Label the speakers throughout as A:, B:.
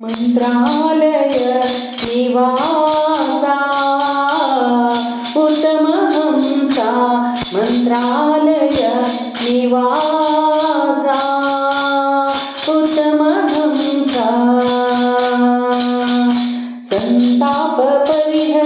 A: मन्त्रालय निवासा उत्तमहंसा मन्त्रालय निवासा उत्तमहंसा सन्तापपरिह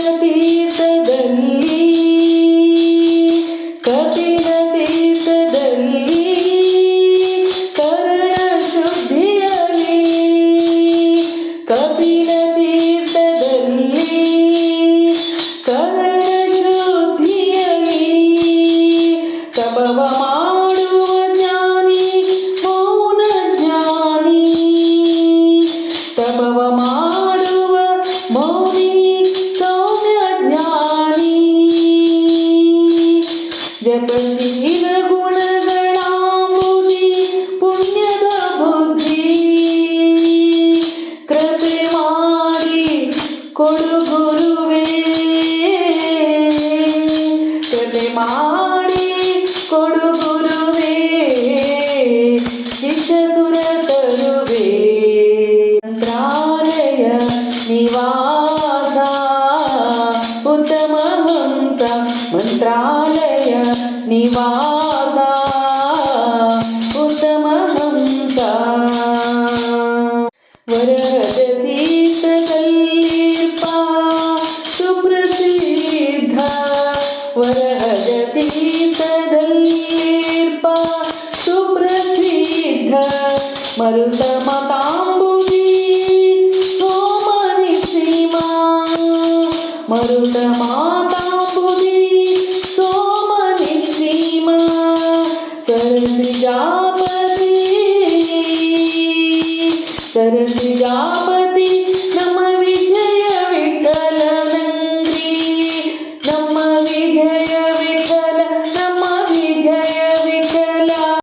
A: ಕಪಿಲ ജപതീന ഗുണഗണാമുനി പുണ്യത ബുദ്ധി കൃപ മാറി കൊടു ഗുരുവേ കൃപ മാറി കൊടു ഗുരുവേ ഇഷ്ട वरहजतीतदल्लीर्प सुप्रसिद्ध मरुतमताम्बुजी सोमनि श्रीमा मरुतमाताम्बुजी सोमनि श्रीमा सरसिजापति सरसिजापति